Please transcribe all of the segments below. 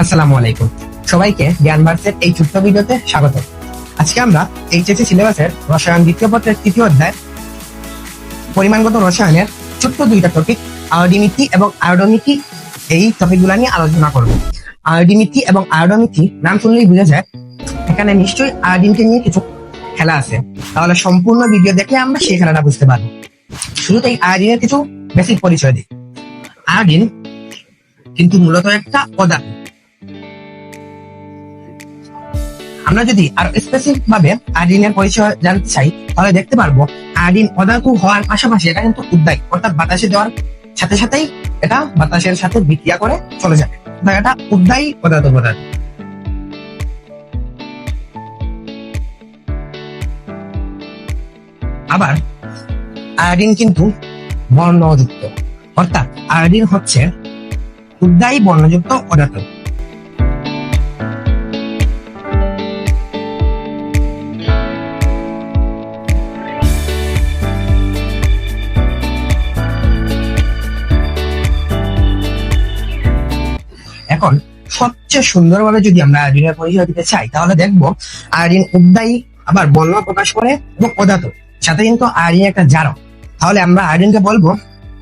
আসসালামু আলাইকুম। সবাইকে জ্ঞানভার্সের এই ছোট্ট ভিডিওতে স্বাগত। আজকে আমরা এইচএসসি সিলেবাসের রসায়ন দ্বিতীয় পত্রের তৃতীয় অধ্যায়, পরিমাণগত রসায়নের ছোট্ট দুইটা টপিক আয়োডিমিতি এবং আয়োডোমিতি এই টপিকগুলো নিয়ে আলোচনা করব। আয়োডিমিতি এবং আয়োডোমিতি নাম শুনলেই বোঝা যায়, এখানে নিশ্চয়ই আয়োডিনকে নিয়ে কিছু খেলা আছে। তাহলে সম্পূর্ণ ভিডিও দেখলে আমরা সেই খেলাটা বুঝতে পারব। শুরুতেই আয়োডিনের কিছু বেসিক পরিচয় দিই। আয়োডিন কিন্তু মূলত একটা পদার্থ। আমরা যদি আরও স্পেসিফিক ভাবে আয়োডিনের পরিচয় জানতে চাই, তাহলে দেখতে পারব আয়োডিন পদার্থ হওয়ার পাশাপাশি এটা কিন্তু উদ্দায়ী অর্থাৎ বাতাসে দেওয়ার সাথে সাথেই এটা বাতাসের সাথে বিক্রিয়া করে চলে যাবে এটা উদ্দায়ী পদার্থ পদার্থ। আবার আয়োডিন কিন্তু বর্ণযুক্ত। অর্থাৎ আয়োডিন হচ্ছে উদ্দায়ী বর্ণযুক্ত পদার্থ। এখন সবচেয়ে সুন্দরভাবে যদি আমরা আয়োডিনের পরিচয় দিতে চাই, তাহলে দেখব আয়োডিন উদ্দায়ী আবার বর্ণ প্রকাশ করে এবং পদার্থ। সাথে কিন্তু আয়োডিন একটা জারক। তাহলে আমরা আয়োডিনকে বলব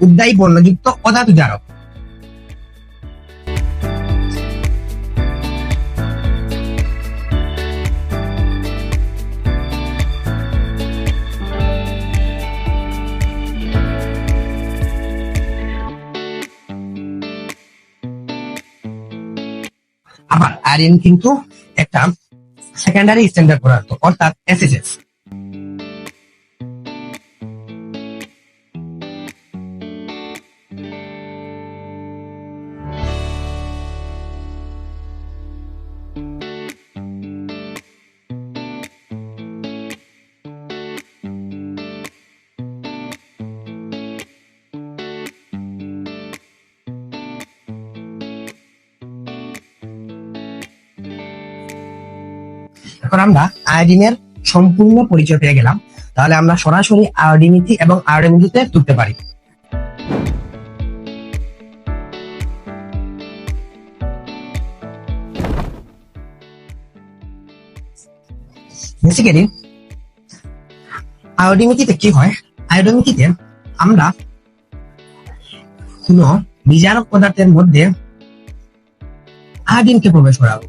উদ্দায়ী বর্ণযুক্ত পদার্থ জারক। আয়রন কিন্তু একটা সেকেন্ডারি স্ট্যান্ডার্ড পদার্থ অর্থাৎ এসএসএস এখন আমরা আয়োডিনের সম্পূর্ণ পরিচয় পেয়ে গেলাম। তাহলে আমরা সরাসরি আয়োডিনিটি এবং আয়োডিনিটিতে তুলতে পারি। বেসিক্যালি আয়োডিমিতিতে কি হয়? আয়োডিমিতিতে আমরা কোন বিজারক পদার্থের মধ্যে আয়োডিনকে প্রবেশ করাবো।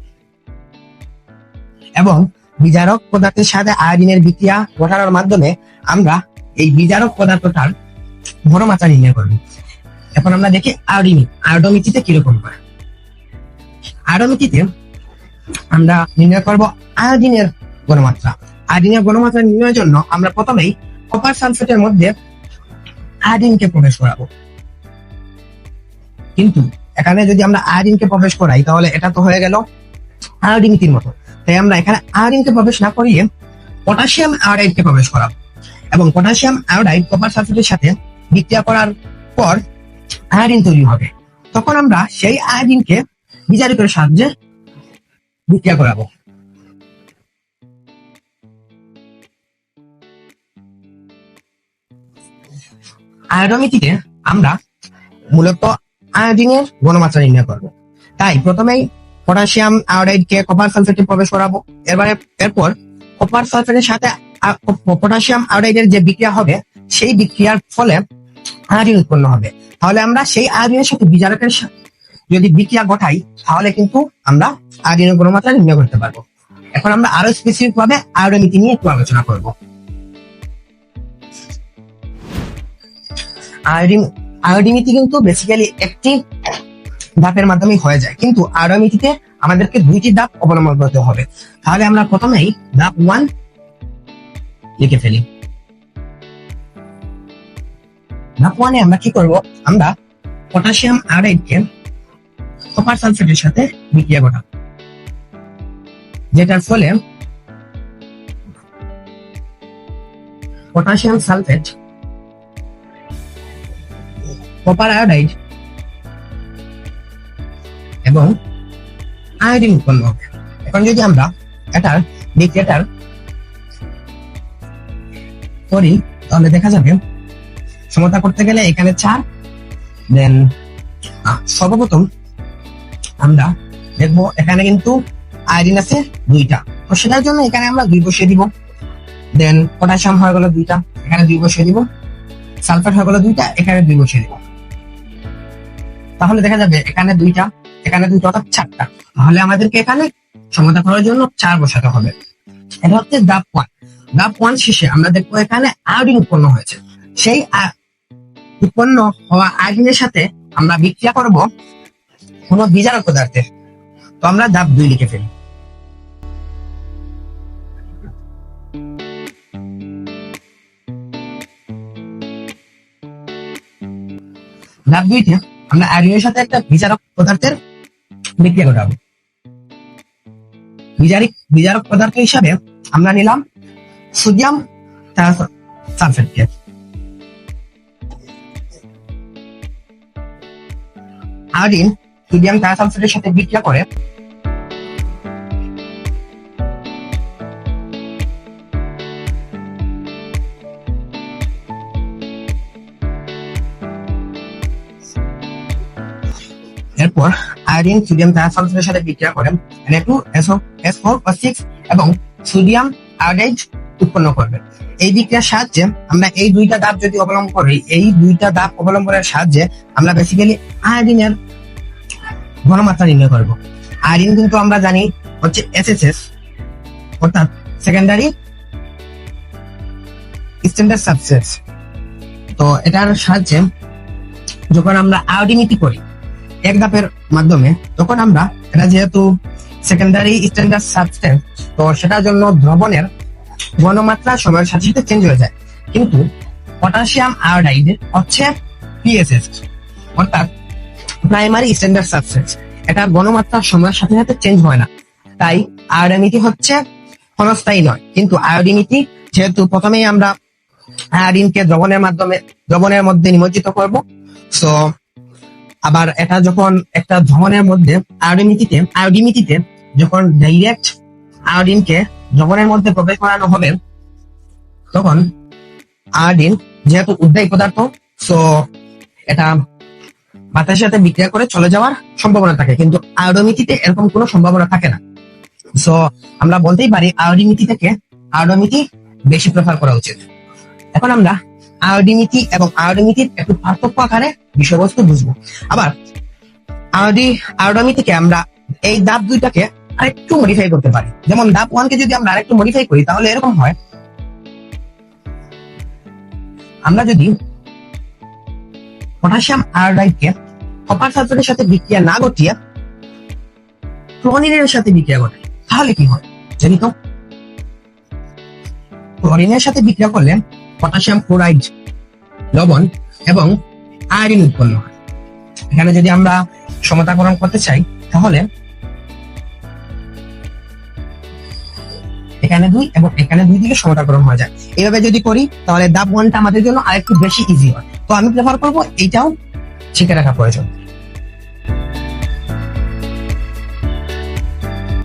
এবং বিজারক পদার্থের সাথে আয়োডিনের বিক্রিয়া ঘটানোর মাধ্যমে আমরা এই বিজারক পদার্থটার বড় মাত্রা নির্ণয় করব। এখন আমরা দেখি আয়োডিনি আয়োডোমিতিতে কীরকম হয়। আয়োডোমিতিতে আমরা নির্ণয় করব আয়োডিনের গণমাত্রা আয়োডিনের গণমাত্রা নির্ণয়ের জন্য আমরা প্রথমেই কপার সালফেটের মধ্যে আয়োডিনকে প্রবেশ করাবো। কিন্তু এখানে যদি আমরা আয়োডিনকে প্রবেশ করাই, তাহলে এটা তো হয়ে গেল আয়োডিনিতির মতো তাই আমরা এখানে আয়োডিনকে প্রবেশ না করিয়ে পটাশিয়াম আয়োডাইডকে প্রবেশ করাবো। এবং পটাশিয়াম আয়োডাইড কপার সালফেটের সাথে বিক্রিয়া করার পর আয়োডিন তৈরি হবে। তখন আমরা সেই আয়োডিনকে বিজারকের সাহায্যে বিক্রিয়া করাবো। আয়োডোমিতিতে আমরা মূলত আয়োডিনের গণমাত্রা নির্ণয় করব। তাই প্রথমেই পটাশিয়াম আয়োডাইডকে কপার সালফেটে প্রবেশ করাবো। এবারে এরপর কপার সালফেটের সাথে পটাশিয়াম আয়োডাইডের যে বিক্রিয়া হবে, সেই বিক্রিয়ার ফলে আয়োডিন উৎপন্ন হবে। তাহলে আমরা সেই আয়োডিনের সাথে বিজারকের যদি বিক্রিয়া ঘটাই, তাহলে কিন্তু আমরা আয়োডিনের গুণমাত্রা নির্ণয় করতে পারব। এখন আমরা আরও স্পেসিফিক ভাবে আয়োডোমিতি নিয়ে একটু আলোচনা করব। আয়োডিন আয়োডিমিতি কিন্তু বেসিক্যালি একটি ধাপের মাধ্যমে হয়ে যায়। কিন্তু আয়োডোমিতিতে আমাদেরকে দুইটি ধাপ অবলম্বন করতে হবে। তাহলে আমরা প্রথমেই ধাপ ওয়ান লিখে ফেলি। ধাপ ওয়ানে আমরা কি করব? আমরা পটাশিয়াম আয়োডাইডকে কপার সালফেটের সাথে বিক্রিয়া ঘটাবো যেটার ফলে পটাশিয়াম সালফেট কপার আয়োডাইড এবং আয়োডিন উৎপন্ন হবে। এখন যদি আমরা এটার বিক্রিয়াটার করি, তাহলে দেখা যাবে সমতা করতে গেলে এখানে চার দেন সর্বপ্রথম আমরা দেখব এখানে কিন্তু আয়রিন আছে দুইটা। তো সেটার জন্য এখানে আমরা দুই বসিয়ে দিব। দেন পটাশিয়াম হয়ে গেল দুইটা, এখানে দুই বসিয়ে দিব। সালফেট হয়ে গেল দুইটা, এখানে দুই বসিয়ে দিব। তাহলে দেখা যাবে এখানে দুইটা এখানে দুইটা অর্থাৎ চারটা। তাহলে আমাদেরকে এখানে সমতা করার জন্য চার বসাতে হবে। এটা হচ্ছে দাপ ওয়ান দাপ ওয়ান শেষে আমরা দেখব এখানে আয়োডিন উৎপন্ন হয়েছে। সেই উৎপন্ন হওয়া আয়োডিনের সাথে আমরা বিক্রিয়া করব কোন বিজারক পদার্থের তো আমরা ধাপ দুই লিখে ফেলি। ধাপ দুইতে আমরা আয়োডিনের সাথে একটা বিচারক পদার্থের বিক্রিয়া ঘটাবো বিজারিক বিজারক পদার্থ হিসাবে আমরা নিলাম সোডিয়াম সালফেটকে আয়োডিন সোডিয়াম সালফেটের সাথে বিক্রিয়া করে এরপর আয়োডিন, সোডিয়াম সালফেটের সাথে বিক্রিয়া করে Na2 SO4 বা 6 এবং সোডিয়াম আয়োডাইড উৎপন্ন করবে এই বিক্রিয়ার সাহায্যে আমরা এই দুইটা ধাপ যদি অবলম্বন করি, এই দুইটা ধাপ অবলম্বনের সাহায্যে আমরা বেসিক্যালি আয়োডিনের ঘনমাত্রা নির্ণয় করব। আয়োডিন কিন্তু আমরা জানি হচ্ছে এসএসএস অর্থাৎ সেকেন্ডারি স্ট্যান্ডার্ড সাবস্টেন্স তো এটার সাহায্যে যখন আমরা আয়োডিনিটি করি এক ধাপের মাধ্যমে তখন আমরা এটা যেহেতু সেকেন্ডারি স্ট্যান্ডার্ড সাবস্টেন্স তো সেটার জন্য দ্রবণের ঘনমাত্রা সময়ের সাথে সাথে চেঞ্জ হয়ে যায়। কিন্তু পটাশিয়াম আয়োডাইড হচ্ছে পিএসএস অর্থাৎ প্রাইমারি স্ট্যান্ডার্ড সাবস্টেন্স এটা ঘনমাত্রা সময়ের সাথে সাথে চেঞ্জ হয় না। তাই আয়োডিনিটি হচ্ছে ক্ষণস্থায়ী নয়। কিন্তু আয়োডিনিটি যেহেতু প্রথমেই আমরা আয়োডিনকে দ্রবণের মাধ্যমে, দ্রবণের মধ্যে নিমজ্জিত করব সো আবার এটা যখন একটা দ্রবণের মধ্যে, আয়োডিনিটিতে আয়োডিনিটিতে যখন ডাইরেক্ট আয়োডিনকে দ্রবণের মধ্যে প্রবেশ করানো হবে, তখন আয়োডিন যেহেতু উদ্দায়ী পদার্থ সো এটা বাতাসের সাথে বিক্রিয়া করে চলে যাওয়ার সম্ভাবনা থাকে, কিন্তু আয়োডোমিতিতে এরকম কোনো সম্ভাবনা থাকে না। সো আমরা বলতেই পারি আয়োডিমিতি থেকে আয়োডোমিতি বেশি প্রেফার করা উচিত। এখন আমরা আয়োডিমিতি এবং আয়োডোমিতির একটু পার্থক্য আকারে বিষয়বস্তু বুঝব। আবার, আয়োডি আয়োডোমিতিকে আমরা এই দাব দুইটাকে আরেকটু মডিফাই করতে পারি। যেমন দাব ওয়ান কে যদি আমরা আরেকটু মডিফাই করি, তাহলে এরকম হয়। আমরা যদি পটাশিয়াম আয়োডাইডকে কপার সালফেটের সাথে বিক্রিয়া না ঘটিয়ে ক্লোরিনের সাথে বিক্রিয়া ঘটে তাহলে কি হয়? জানি তো? ক্লোরিনের সাথে বিক্রিয়া করলে পটাশিয়াম ক্লোরাইড লবণ এবং আয়োডিন উৎপন্ন হয়। এখানে যদি আমরা সমতাকরণ করতে চাই, তাহলে এখানে দুই এবং এখানে দুই দিকে সমতাকরণ হয়ে যায়। এভাবে যদি করি, তাহলে দাব ওয়ানটা আমাদের জন্য আরেকটু বেশি ইজি হয়। তো আমি প্রেফার করব এইটাও শিখে রাখা প্রয়োজন।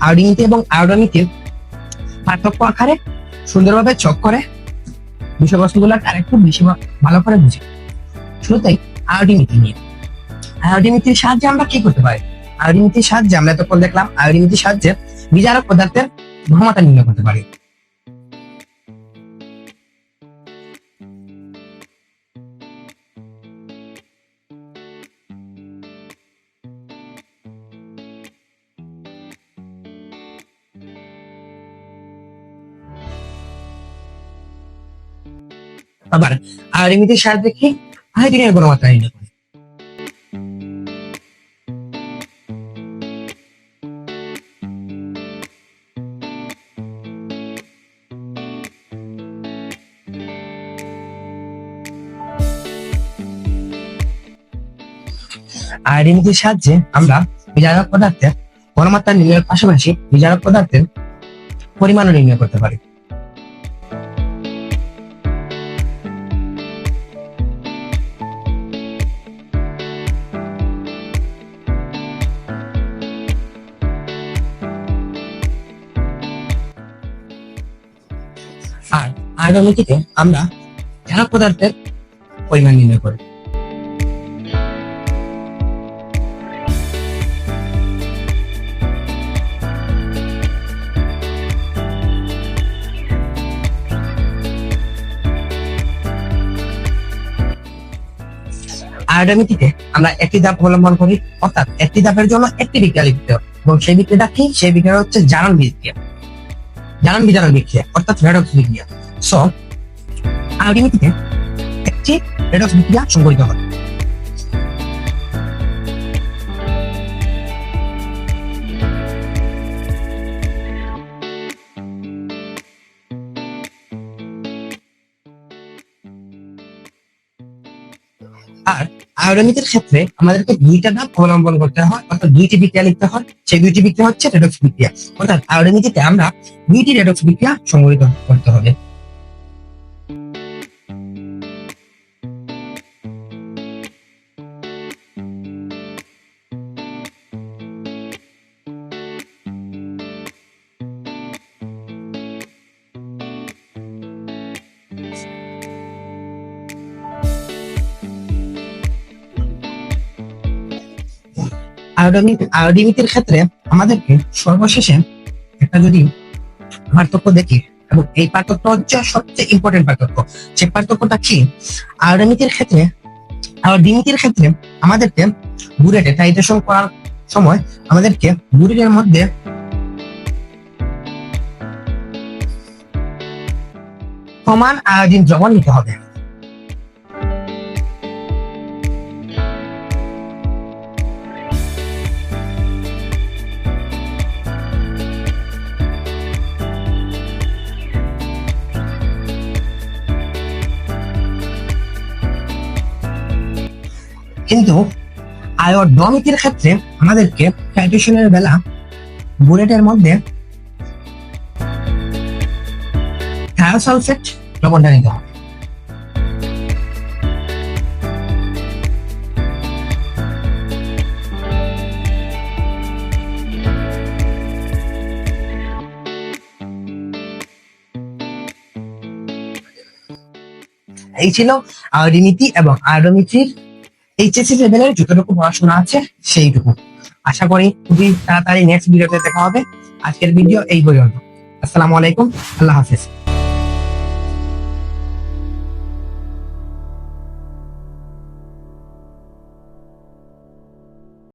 আয়োডিনিতে এবং আয়োডনিতে পার্থক্য আকারে সুন্দরভাবে চক করে বিষয়বস্তুগুলো আরেকটু বেশি ভালো করে বুঝি। শুরুতেই আয়োডিনিটি নিয়ে। আয়োডিনিটির সাহায্যে আমরা কি করতে পারি? আয়োডিনিটির সাহায্যে আমরা এতক্ষণ দেখলাম আয়োডিনিটির সাহায্যে বিজারক পদার্থের ঘনমাত্রা নির্ণয় করতে পারি। আবার আয়োডিনিটির সাহায্যে কি আয়োডিনের গুণমাত্রা নির্ণয় করি। আয়োডিনিটির সাহায্যে আমরা বিজারক পদার্থের ঘনমাত্রা নির্ণয়ের পাশাপাশি বিজারক পদার্থের পরিমাণও নির্ণয় করতে পারি। স্টাইডোমিটিতে আমরা ঝাড় পদার্থের পরিমাণ নির্ণয় করি। আয়োডোমিটিতে আমরা একটি ধাপ অবলম্বন করি, অর্থাৎ একটি ধাপের জন্য একটি বিক্রিয়া লিখতে হবে এবং সেই বিক্রিয়াটা কি? সেই বিক্রিয়া হচ্ছে জারণ বিক্রিয়া। জারণ বিজারণ বিক্রিয়া, অর্থাৎ রেডক্স বিক্রিয়া। সো আয়োডিনিটিতে একটি রেডক্স বিক্রিয়া সংঘটিত হয়। আর আয়োডামিকের ক্ষেত্রে আমাদেরকে দুইটা ধাপ অবলম্বন করতে হয়, অর্থাৎ দুইটি বিক্রিয়া লিখতে হয়। সেই দুইটি বিক্রিয়া হচ্ছে রেডক্স বিক্রিয়া অর্থাৎ আয়োডামিটিতে আমরা দুইটি রেডক্স বিক্রিয়া সংগঠিত করতে হবে। আয়োডিমিকের ক্ষেত্রে আমাদেরকে সর্বশেষে একটা যদি পার্থক্য দেখি, এবং এই পার্থক্য হচ্ছে সবচেয়ে ইম্পর্টেন্ট পার্থক্য। সে পার্থক্যটা কি? আয়োডামিকের ক্ষেত্রে আয়োডিমিকের ক্ষেত্রে আমাদেরকে বুরেটে টাইটেশন করার সময় আমাদেরকে বুরেটের মধ্যে সমান আয়োডিন দ্রবণ নিতে হবে। কিন্তু আয়োডমিকের ক্ষেত্রে আমাদেরকে টাইট্রেশনের বেলা বুলেটের মধ্যে থায়োসালফেট লবণটা নিতে হবে। এই ছিল আয়োডিমিতি এবং আয়োডোমিত্রির এইচএসসি লেভেলের যতটুকু পড়াশোনা আছে, সেইটুকু। আশা করি খুবই তাড়াতাড়ি নেক্সট ভিডিওতে দেখা হবে। আজকের ভিডিও এই পর্যন্ত। আসসালামু আলাইকুম। আল্লাহ হাফিজ।